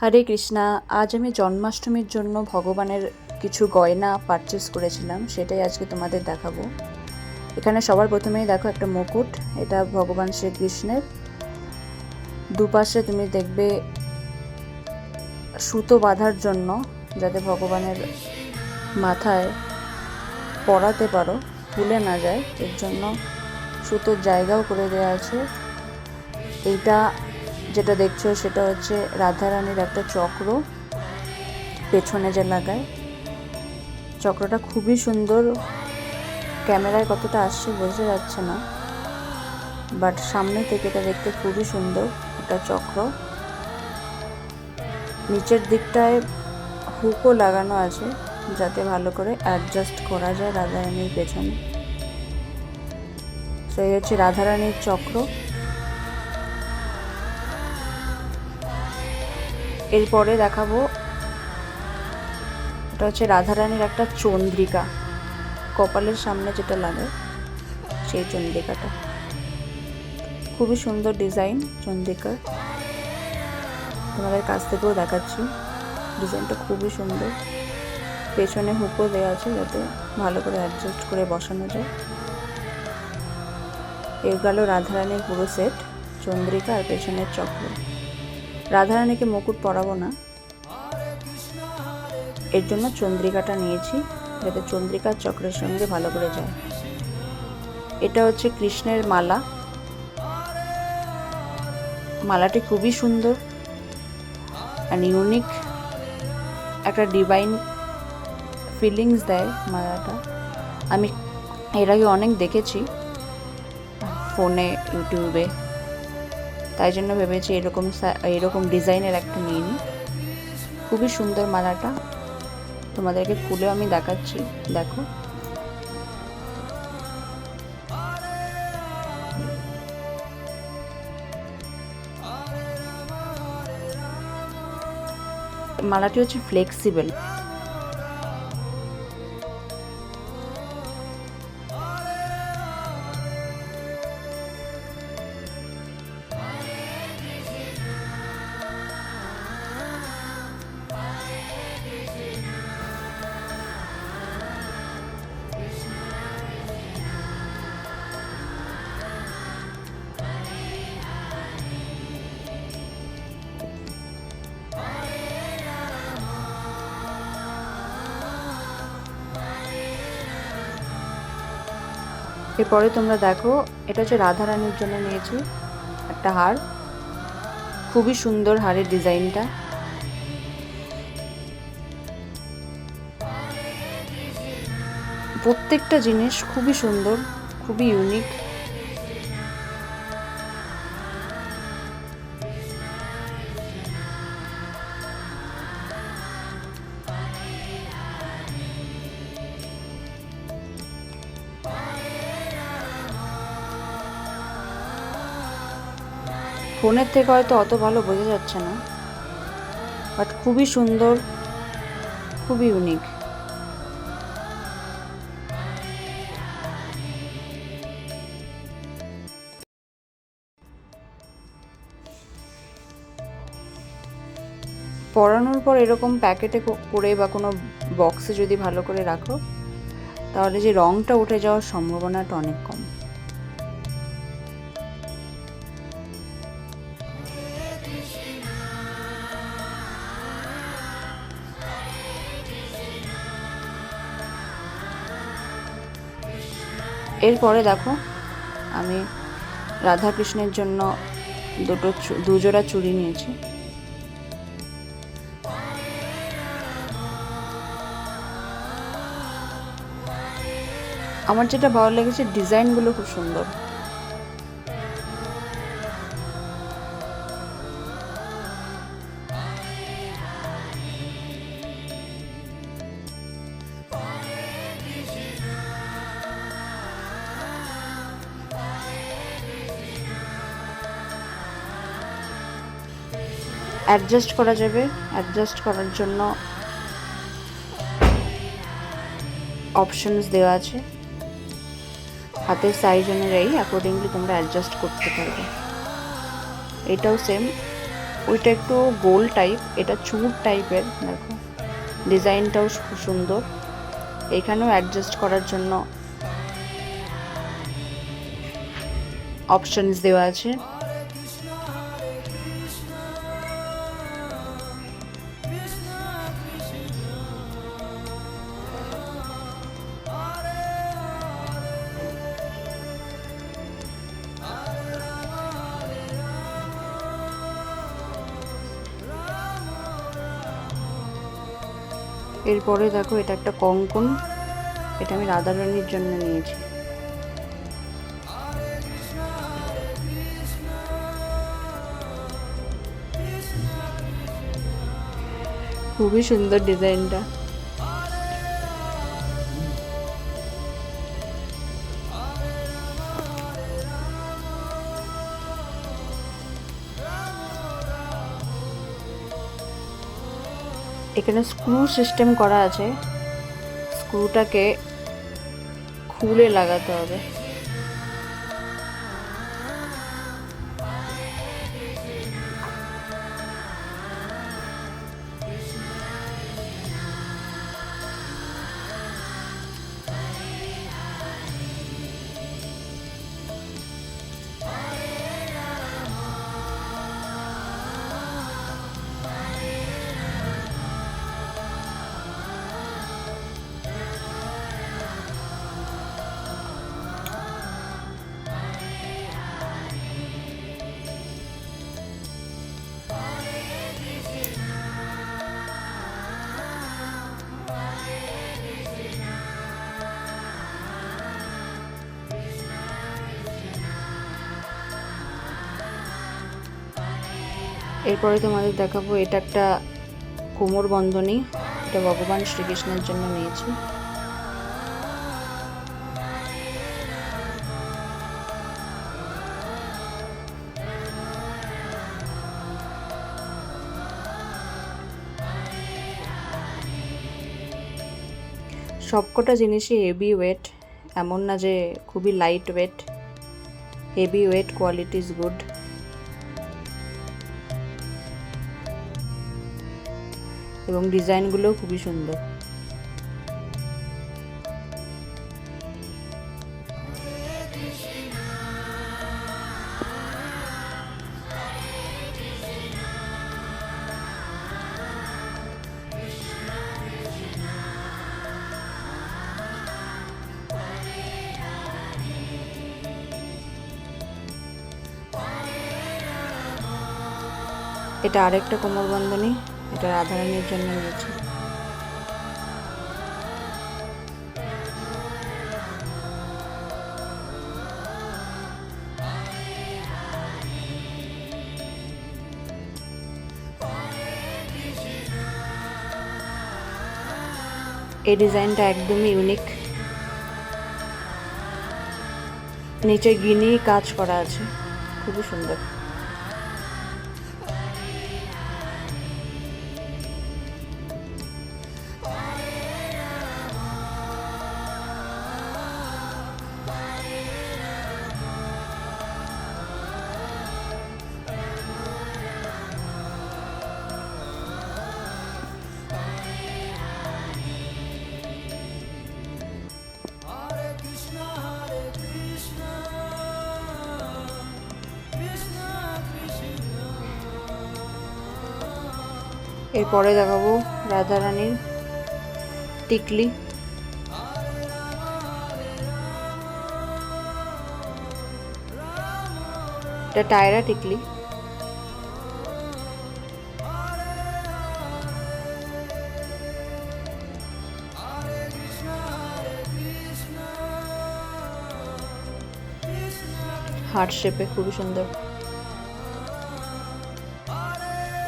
হরে কৃষ্ণা, আজ আমি জন্মাষ্টমীর জন্য ভগবানের কিছু গয়না পারচেস করেছিলাম, সেটাই আজকে তোমাদের দেখাবো। এখানে সবার প্রথমেই দেখো একটা মুকুট, এটা ভগবান শ্রীকৃষ্ণের। দুপাশে তুমি দেখবে সুতো বাঁধার জন্য, যাতে ভগবানের মাথায় পরাতে পারো ভুলে না যায়, এর জন্য সুতোর জায়গাও করে দেওয়া আছে। এইটা যেটা দেখছ সেটা হচ্ছে রাধারানীর একটা চক্র পেছনে যে লাগায়। চক্রটা খুবই সুন্দর। ক্যামেরায় কতটা আসছে বোঝা যাচ্ছে না। বাট সামনে থেকে এটা দেখতে খুবই সুন্দর একটা চক্র। নিচের দিকটায় হুকও লাগানো আছে যাতে ভালো করে অ্যাডজাস্ট করা যায় রাধারানীর পেছনে। তো এই হচ্ছে রাধারানীর চক্র। এরপরে দেখাবো। এটা হচ্ছে রাধারানীর একটা চন্দ্রিকা। কপালের সামনে যেটা লাগে, সেই চন্দ্রিকাটা। খুবই সুন্দর ডিজাইন চন্দ্রিকার তোমাদের কাছ থেকেও দেখাচ্ছি। ডিজাইনটা খুবই সুন্দর। পেছনে হুকও দেওয়া আছে যাতে ভালো করে অ্যাডজাস্ট করে বসানো যায়। এর গেল রাধারানীর পুরো সেট চন্দ্রিকা আর পেছনের চক্র। রাধারানীকে মুকুট পরাবো না। এর জন্য চন্দ্রিকাটা নিয়েছি, যাতে চন্দ্রিকার চক্রের সঙ্গে ভালো করে যায়। এটা হচ্ছে কৃষ্ণের মালা। মালাটি খুবই সুন্দর অ্যান্ড ইউনিক একটা ডিভাইন ফিলিংস দেয় মালাটা। আমি এর আগে অনেক দেখেছি, ফোনে, ইউটিউবে। তাই জন্য ভেবেছি এরকম এরকম ডিজাইনের একটা নিয়ে নিই। খুবই সুন্দর মালাটা। তোমাদেরকে খুলেও আমি দেখাচ্ছি। দেখো। মালাটি হচ্ছে ফ্লেক্সিবল এরপরে তোমরা দেখো, এটা হচ্ছে রাধারানীর জন্য নিয়েছি একটা হার। খুবই সুন্দর হারের ডিজাইনটা। প্রত্যেকটা জিনিস খুবই সুন্দর, খুবই ইউনিক ফোনের থেকে হয়তো অত ভালো বোঝা যাচ্ছে না বাট খুবই সুন্দর, খুবই ইউনিক পরানোর পর এরকম প্যাকেটে করে বা কোনো বক্সে যদি ভালো করে রাখো, তাহলে যে রঙটা উঠে যাওয়ার সম্ভাবনাটা অনেক কম। এরপরে দেখো, আমি রাধাকৃষ্ণের জন্য দুটো দুজোড়া চুড়ি নিয়েছি। আমার যেটা ভালো লেগেছে, ডিজাইনগুলো খুব সুন্দর। অ্যাডজাস্ট করা যাবে অ্যাডজাস্ট করার জন্য অপশনস দেওয়া আছে। হাতের সাইজ অনুযায়ী অ্যাকর্ডিংলি তোমরা অ্যাডজাস্ট করতে পারবে। এটাও সেম ওইটা একটু গোল টাইপ এটা চুর টাইপের দেখো। ডিজাইনটাও খুব সুন্দর। এখানেও অ্যাডজাস্ট করার জন্য অপশনস দেওয়া আছে। এরপরে দেখো এটা একটা কঙ্কন। এটা আমি রাধা রাধারানীর জন্য নিয়েছি। খুবই সুন্দর ডিজাইনটা। এখানে স্ক্রু সিস্টেম করা আছে। স্ক্রুটাকে খুলে লাগাতে হবে। এরপরে তোমাদের দেখাবো, এটা একটা কোমর বন্ধনী, এটা ভগবান শ্রীকৃষ্ণের জন্য নিয়েছি। সবকটা জিনিসই হেভি ওয়েট এমন না যে খুবই light weight heavy weight quality is good এবং ডিজাইনগুলোও খুবই সুন্দর। এটা আরেকটা কোমর বন্ধনী এটা রাধারানীর জন্য নিয়েছি এই ডিজাইনটা একদমই ইউনিক নিচে গিনি কাজ করা আছে। খুবই সুন্দর। এরপরে দেখাবো রাধারানীর টিকলি। এটা টায়রা টিকলি। হার্ট শেপে খুবই সুন্দর।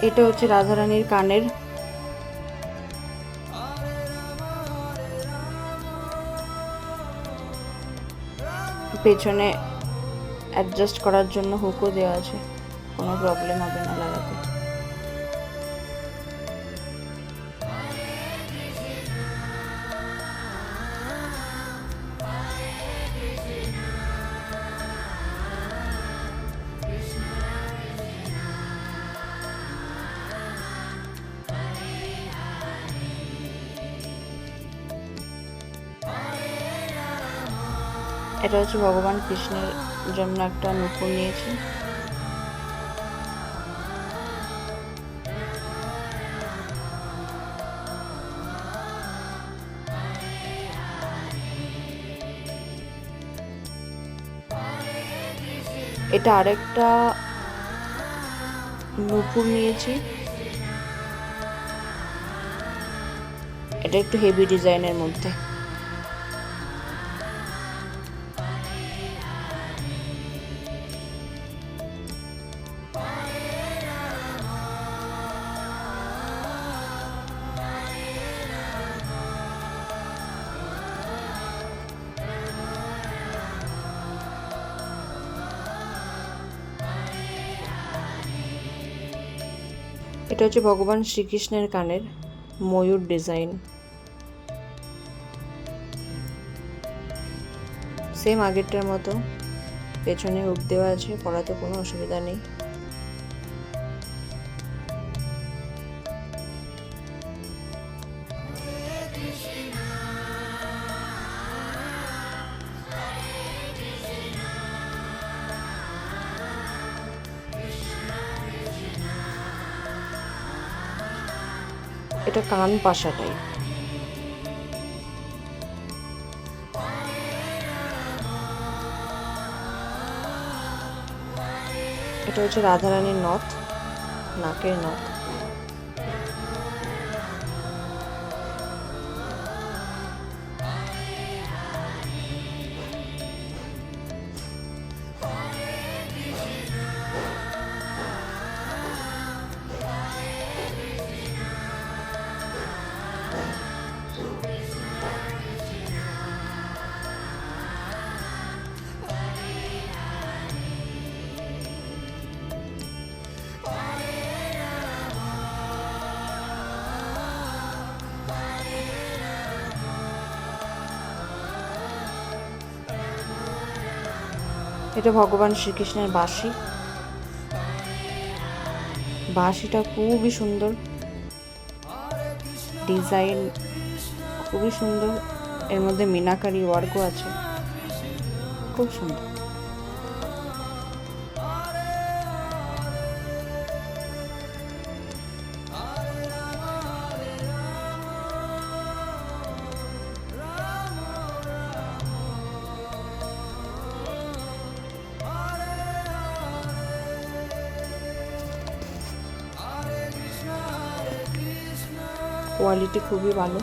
এটা হচ্ছে রাধারানীর কানের পেছনে অ্যাডজাস্ট করার জন্য হুকও দেওয়া আছে। কোনো প্রবলেম হবে না এটা হচ্ছে ভগবান কৃষ্ণের জন্য একটা নুপুর নিয়েছি। এটা আরেকটা নুপুর নিয়েছি। এটা একটু হেভি ডিজাইনের মধ্যে। এটা হচ্ছে ভগবান শ্রীকৃষ্ণের কানের ময়ূর ডিজাইন। সেম আগেরটার মতো, পেছনে হুক দেওয়া আছে পড়াতে কোনো অসুবিধা নেই। এটা কান পাশাটাই। এটা হচ্ছে রাধারানীর নথ নাকের নথ। এটা ভগবান শ্রীকৃষ্ণের বাঁশি। বাঁশিটা খুবই সুন্দর। ডিজাইন খুবই সুন্দর। এর মধ্যে মিনাকারি ওয়ার্কও আছে। খুব সুন্দর। কোয়ালিটি খুবই ভালো।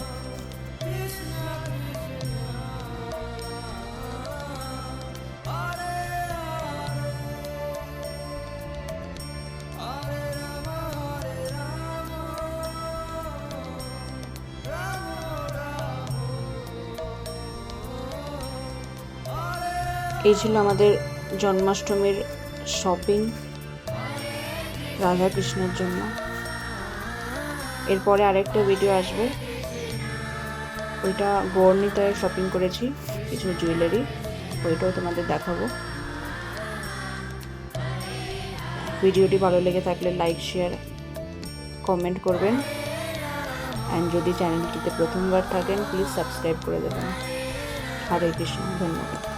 এই ছিল আমাদের জন্মাষ্টমীর শপিং রাধাকৃষ্ণের জন্য। এরপরে আরেকটা ভিডিও আসবে। ওইটা গৌরনীতায় শপিং করেছি, কিছু জুয়েলারি ওইটাও তোমাদের দেখাবো। ভিডিওটি ভালো লেগে থাকলে লাইক শেয়ার কমেন্ট করবেন। অ্যান্ড যদি চ্যানেলটিতে প্রথমবার থাকেন প্লিজ সাবস্ক্রাইব করে দেবেন। হরে কৃষ্ণ, ধন্যবাদ।